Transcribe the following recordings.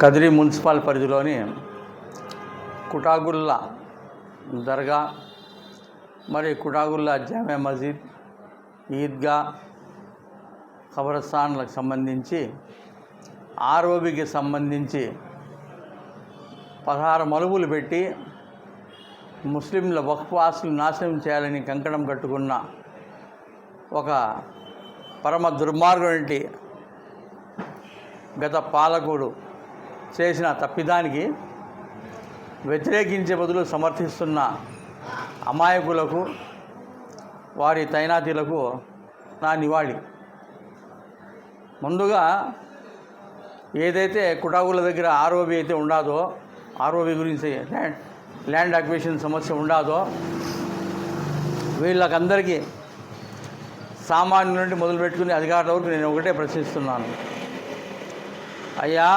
Kadiri municipal పరిధిలోని కుటాగుల్లా దర్గా మరి కుటాగుల్లా జామే మసీద్ ఈద్గా ఖబరస్థాన్లకు సంబంధించి ఆర్ఓబికి సంబంధించి పదహారు మలుపులు పెట్టి ముస్లింల వక్ఫాసులు నాశనం చేయాలని కంకణం కట్టుకున్న ఒక పరమ దుర్మార్గుడి గత పాలకుడు చేసిన తప్పిదానికి వ్యతిరేకించే బదులు సమర్థిస్తున్న అమాయకులకు వారి తైనాతీలకు నా నివాళి. ముందుగా ఏదైతే కుటాగుల దగ్గర ఆర్ఓబి అయితే ఉండాదో ఆర్ఓబి గురించి ల్యాండ్ ల్యాండ్ అక్విజిషన్ సమస్య ఉండాదో వీళ్ళకందరికీ సామాన్యుల నుండి మొదలుపెట్టుకుని అధికారుల వరకు నేను ఒకటే ప్రశ్నిస్తున్నాను. అయ్యా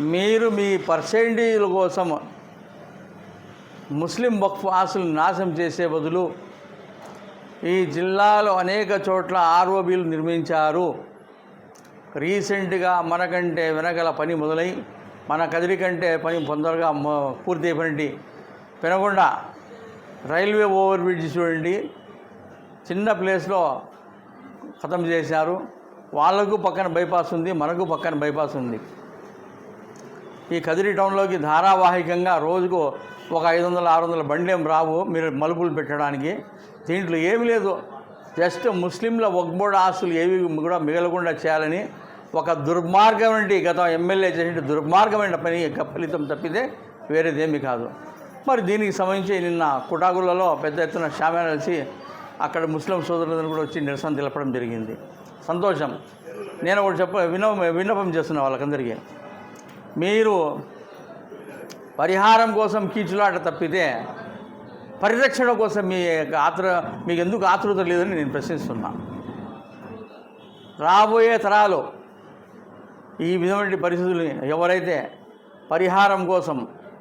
మీరు మీ పర్సెంటేజీల కోసం ముస్లిం వక్ఫ్ ఆస్తులు నాశనం చేసే బదులు ఈ జిల్లాలో అనేక చోట్ల ఆర్ఓబీలు నిర్మించారు. రీసెంట్గా మనకంటే వెనకల పని మొదలై మన కదిరి కంటే పని తొందరగా పూర్తి అయిపోయింది పెనగొండ రైల్వే ఓవర్ బ్రిడ్జ్ చూడండి. చిన్న ప్లేస్లో ఖతం చేశారు. వాళ్ళకు పక్కన బైపాస్ ఉంది మనకు పక్కన బైపాస్ ఉంది. ఈ కదిరి టౌన్లోకి ధారావాహికంగా రోజుకు ఒక ఐదు వందల ఆరు వందల బండేం రావు మీరు మలుపులు పెట్టడానికి. దీంట్లో ఏమీ లేదు. జస్ట్ ముస్లింల ఒగ్బోర్డ్ ఆస్తులు ఏవి కూడా మిగలకుండా చేయాలని ఒక దుర్మార్గమైన గత ఎమ్మెల్యే చేసిన దుర్మార్గమైన పని ఫలితం తప్పితే వేరేదేమీ కాదు. మరి దీనికి సంబంధించి నిన్న కుటాగులలో పెద్ద ఎత్తున షామేన్ కలిసి అక్కడ ముస్లిం సోదరులందరూ కూడా వచ్చి నిరసన తెలపడం జరిగింది. సంతోషం. నేను ఒకటి చెప్ప విన విన్నపం చేస్తున్నా వాళ్ళకందరికీ. మీరు పరిహారం కోసం కీచులాట తప్పితే పరిరక్షణ కోసం మీ యొక్క ఆతృ మీకు ఎందుకు ఆతృత లేదని నేను ప్రశ్నిస్తున్నా. రాబోయే తరాలు ఈ విధమైన పరిస్థితులు ఎవరైతే పరిహారం కోసం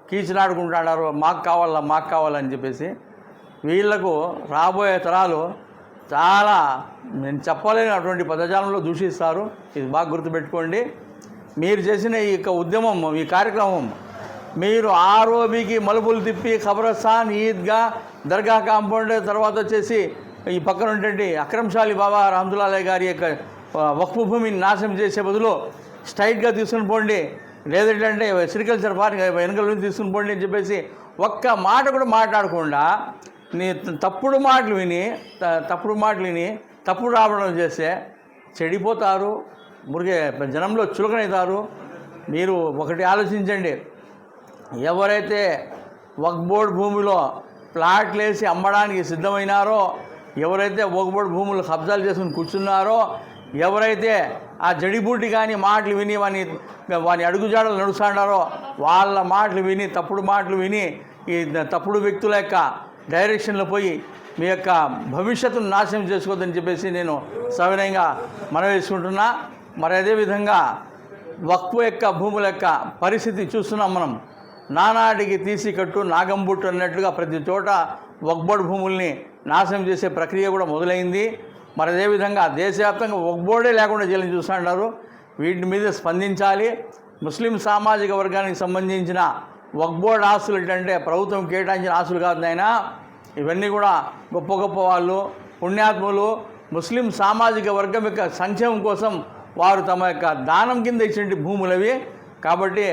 కీచులాడుకుంటున్నారో మాకు కావాలా మాకు కావాలని చెప్పేసి వీళ్ళకు రాబోయే తరాలు చాలా నేను చెప్పలేనటువంటి పదజాలంలో దూషిస్తారు. ఇది బాగా గుర్తుపెట్టుకోండి. మీరు చేసిన ఈ యొక్క ఉద్యమం ఈ కార్యక్రమం మీరు ఆర్ఓబికి మలుపులు తిప్పి ఖబరస్థాన్ ఈద్గా దర్గా కాంపౌండ్ తర్వాత వచ్చేసి ఈ పక్కన ఉన్నటువంటి అక్రంశాలి బాబా రామ్దులాలే గారి యొక్క వక్ఫ్ భూమిని నాశనం చేసే బదులు స్ట్రైట్గా తీసుకుని పోండి. లేదంటే సిరికల్చర్ పార్క్ వెనుకల నుంచి తీసుకుని పోండి అని చెప్పేసి ఒక్క మాట కూడా మాట్లాడకుండా నీ తప్పుడు మాటలు విని తప్పుడు మాటలు విని తప్పుడు రావడం చేస్తే చెడిపోతారు. మురిగే జనంలో చులకనవుతారు మీరు ఒకటి ఆలోచించండి. ఎవరైతే వక్బోర్డ్ భూమిలో ప్లాట్లు వేసి అమ్మడానికి సిద్ధమైనారో ఎవరైతే వక్బోర్డ్ భూములు కబ్జాలు చేసుకుని కూర్చున్నారో ఎవరైతే ఆ జడిబూటి కానీ మాటలు విని వాని వాని అడుగుజాడలు నడుస్తున్నారో వాళ్ళ మాటలు విని తప్పుడు మాటలు విని ఈ తప్పుడు వ్యక్తుల యొక్క డైరెక్షన్లో పోయి మీ యొక్క భవిష్యత్తును నాశనం చేసుకోవద్దని చెప్పేసి నేను సవినయంగా మనవేసుకుంటున్నా మరి అదేవిధంగా వక్ఫ్ యొక్క భూముల యొక్క పరిస్థితి చూస్తున్నాం మనం. నానాటికి తీసి కట్టు నాగంబుట్టు అన్నట్లుగా ప్రతి చోట వక్బోర్డ్ భూముల్ని నాశనం చేసే ప్రక్రియ కూడా మొదలైంది. మరి అదేవిధంగా దేశవ్యాప్తంగా వక్బోర్డే లేకుండా చేయాలని చూస్తున్నారు వీటి మీద స్పందించాలి. ముస్లిం సామాజిక వర్గానికి సంబంధించిన వక్బోర్డ్ ఆస్తులు ఏంటంటే ప్రభుత్వం కేటాయించిన ఆస్తులు కాదు నాయన. ఇవన్నీ కూడా గొప్ప గొప్ప వాళ్ళు పుణ్యాత్ములు ముస్లిం సామాజిక వర్గం యొక్క సంక్షేమం కోసం వారు తమ యొక్క దానం కింద ఇచ్చిన భూములవి. కాబట్టి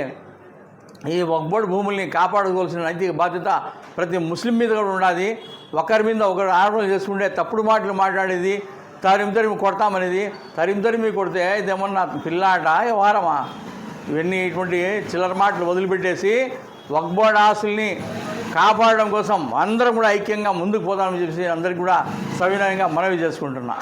ఈ వక్బోర్డ్ భూముల్ని కాపాడుకోవాల్సిన నైతిక బాధ్యత ప్రతి ముస్లిం మీద కూడా ఉండాలి. ఒకరి మీద ఒకరు ఆరోపణ చేసుకుంటే తప్పుడు మాటలు మాట్లాడేది తరిమి తరిమి కొడతామనేది. తరిమి తరిమి కొడితే ఇదేమన్నా పిల్లాట వారమా? ఇవన్నీ ఇటువంటి చిల్లర మాటలు వదిలిపెట్టేసి వక్బోర్డ్ ఆస్తుల్ని కాపాడడం కోసం అందరం కూడా ఐక్యంగా ముందుకు పోదామని చెప్పేసి అందరికీ కూడా సవినయంగా మనవి చేసుకుంటున్నా.